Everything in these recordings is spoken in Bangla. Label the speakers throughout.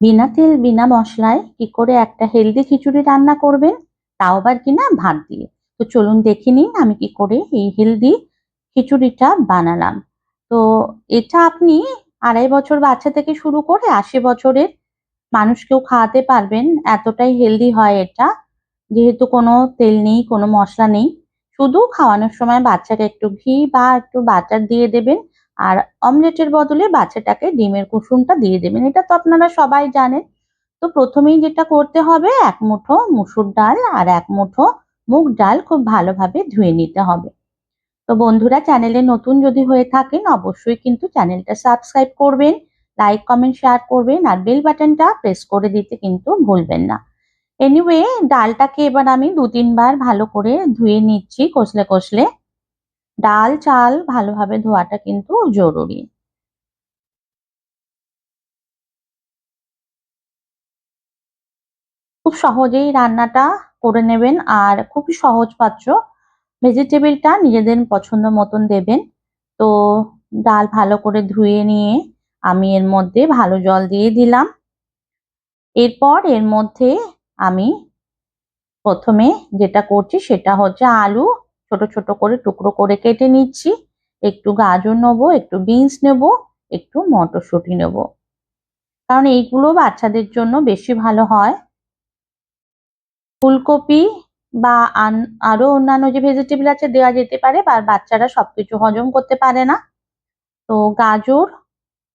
Speaker 1: বিনা তেল, বিনা মশলায় কি করে একটা হেলদি খিচুড়ি রান্না করবেন? তাও আবার কিনা ভাত দিয়ে। তো চলুন দেখে নিন আমি কি করে এই হেলদি খিচুড়িটা বানালাম। তো এটা আপনি আড়াই বছর বাচ্চা থেকে শুরু করে আশি বছরের মানুষকেও খাওয়াতে পারবেন। এতটাই হেলদি হয় এটা। যেহেতু কোনো তেল নেই, কোনো মশলা নেই। শুধু খাওয়ানোর সময় বাচ্চাকে একটু ঘি বা একটু বাটার দিয়ে দেবেন। আর অমলেটের বদলে বাচ্চাটাকে ডিমের কুসুমটা দিয়ে দেবেন। এটা তো আপনারা সবাই জানেন। তো প্রথমেই যেটা করতে হবে, এক মুঠো মুসুর ডাল আর এক মুঠো মুগ ডাল খুব ভালোভাবে ধুয়ে নিতে হবে। তো বন্ধুরা, চ্যানেলে নতুন যদি হয়ে থাকেন, অবশ্যই কিন্তু চ্যানেলটা সাবস্ক্রাইব করবেন, লাইক, কমেন্ট, শেয়ার করবেন, আর বেল বাটনটা প্রেস করে দিতে কিন্তু ভুলবেন না। এনিওয়ে, ডালটাকে এবার আমি দু তিনবার ভালো করে ধুয়ে নিচ্ছি কষলে কষলে। ডাল, চাল ভালোভাবে ধোয়াটা কিন্তু জরুরি। খুব সহজেই রান্নাটা করে নেবেন আর খুবই সহজ পাচ্ছ ভেজিটেবিলটা নিজেদের পছন্দ মতন দেবেন। তো ডাল ভালো করে ধুয়ে নিয়ে আমি এর মধ্যে ভালো জল দিয়ে দিলাম। এরপর এর মধ্যে আমি প্রথমে যেটা করছি সেটা হচ্ছে আলু ছোট ছোট করে টুকরো করে কেটে নিচ্ছি। একটু গাজর নেব, একটু বিনস নেব, একটু মটরশুঁটি নেব। কারণ এইগুলো বাচ্চাদের জন্য বেশি ভালো হয়। ফুলকপি বা আরও অন্যান্য যে ভেজিটেবল আছে দেওয়া যেতে পারে বা বাচ্চারা সবকিছু হজম করতে পারে না। তো গাজর,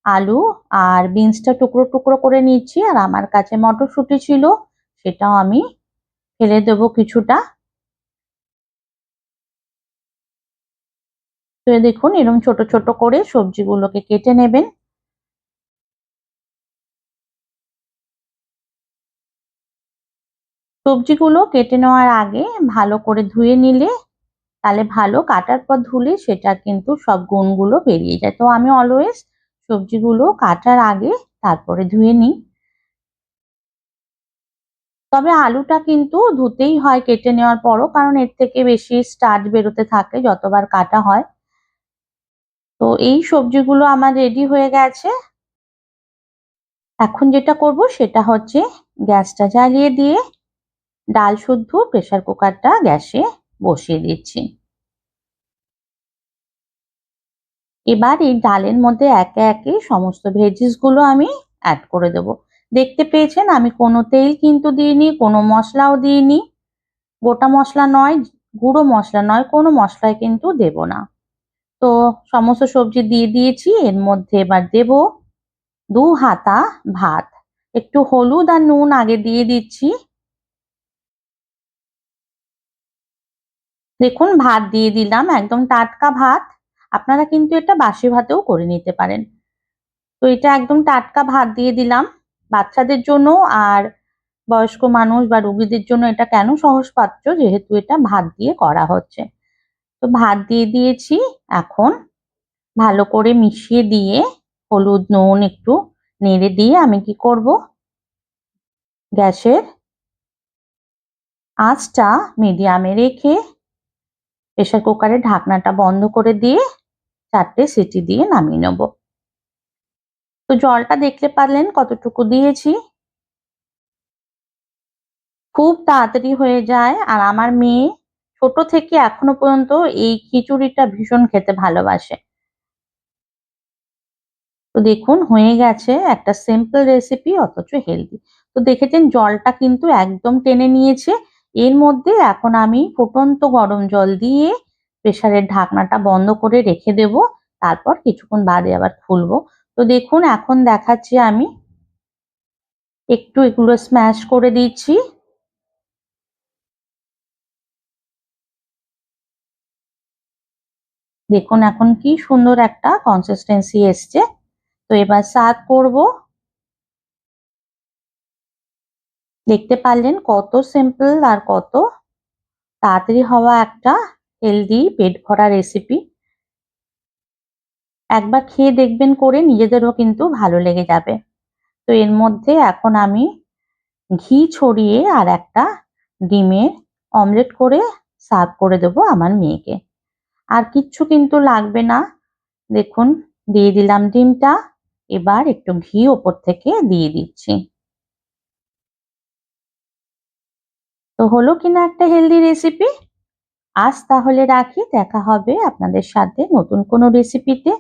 Speaker 1: আলু আর বিনসটা টুকরো টুকরো করে নিচ্ছি। আর আমার কাছে মটরশুঁটি ছিল, সেটাও আমি ফেলে দেবো কিছুটা। তো দেখুন এরকম ছোট ছোট করে সবজিগুলোকে কেটে নেবেন। সবজিগুলো কেটে নেওয়ার আগে ভালো করে ধুয়ে নিলে, তাহলে ভালো কাটার পর ধুলে সেটা কিন্তু সব গুণগুলো বেরিয়ে যায়। তো আমি অলওয়েজ সবজিগুলো কাটার আগে তারপরে ধুয়ে নিই। তবে আলুটা কিন্তু ধুতেই হয় কেটে নেওয়ার পরও, কারণ এর থেকে বেশি স্টার্চ বেরোতে থাকে যতবার কাটা হয়। তো এই সবজিগুলো আমার রেডি হয়ে গেছে। এখন যেটা করব সেটা হচ্ছে গ্যাসটা জ্বালিয়ে দিয়ে ডাল শুদ্ধ প্রেসার কুকারটা গ্যাসে বসিয়ে দিচ্ছি। এবার এই ডালের মধ্যে একে একে সমস্ত ভেজিসগুলো আমি অ্যাড করে দেব। দেখতে পেয়েছেন আমি কোনো তেল কিন্তু দিইনি, কোনো মশলাও দিইনি। গোটা মশলা নয়, গুঁড়ো মশলা নয়, কোনো মশলায় কিন্তু দেব না। তো সমস্ত সবজি দিয়ে দিয়েছি, এর মধ্যে এবার দেব দু হাতা ভাত। একটু হলুদ আর নুন আগে দিয়ে দিচ্ছি। দেখুন, ভাত দিয়ে দিলাম, একদম টাটকা ভাত। আপনারা কিন্তু এটা বাসি ভাতেও করে নিতে পারেন। তো এটা একদম টাটকা ভাত দিয়ে দিলাম। বাচ্চাদের জন্য আর বয়স্ক মানুষ বা রুগীদের জন্য এটা কেন সহজ পাচ্ছ যেহেতু এটা ভাত দিয়ে করা হচ্ছে। তো ভাত দিয়ে দিয়েছি। এখন ভালো করে মিশিয়ে দিয়ে হলুদ, নুন একটু নেড়ে দিয়ে আমি কি করব? গ্যাসের আঁচটা মিডিয়ামে রেখে প্রেশার কুকারের ঢাকনাটা বন্ধ করে দিয়ে চারটে সিটি দিয়ে নামিয়ে নেব। তো জলটা দেখতে পারলেন কতটুকু দিয়েছি? খুব তাড়াতাড়ি হয়ে যায়। আর আমার মেয়ে ছোট থেকে এখনও পর্যন্ত এই খিচুড়িটা ভীষণ খেতে ভালোবাসে। তো দেখুন, হয়ে গেছে একটা সিম্পল রেসিপি অথচ হেলদি তো দেখেছেন, জলটা কিন্তু একদম টেনে নিয়েছে। এর মধ্যে এখন আমি ফুটন্ত গরম জল দিয়ে প্রেশারের ঢাকনাটা বন্ধ করে রেখে দেব। তারপর কিছুক্ষণ বাদে আবার খুলবো। তো দেখুন, এখন দেখাচ্ছি আমি। একটু এগুলো স্ম্যাশ করে দিচ্ছি। দেখুন এখন কি সুন্দর একটা কনসিস্টেন্সি এসছে। তো এবার সার্ভ করব। দেখতে পারলেন কত সিম্পল আর কত তাড়াতাড়ি হওয়া একটা হেলদি পেট ভরা রেসিপি একবার খেয়ে দেখবেন করে নিজেদেরও কিন্তু ভালো লেগে যাবে। তো এর মধ্যে এখন আমি ঘি ছড়িয়ে আর একটা ডিমের অমলেট করে সার্ভ করে দেবো আমার মেয়েকে। আর কিচ্ছু কিন্তু লাগবে না। দেখুন, দিয়ে দিলাম ডিমটা, এবার একটু ঘি ওপর থেকে দিয়ে দিচ্ছি। তো হলো কিনা একটা হেলদি রেসিপি আজ তাহলে রাখি, দেখা হবে আপনাদের সাথে নতুন কোনো রেসিপিতে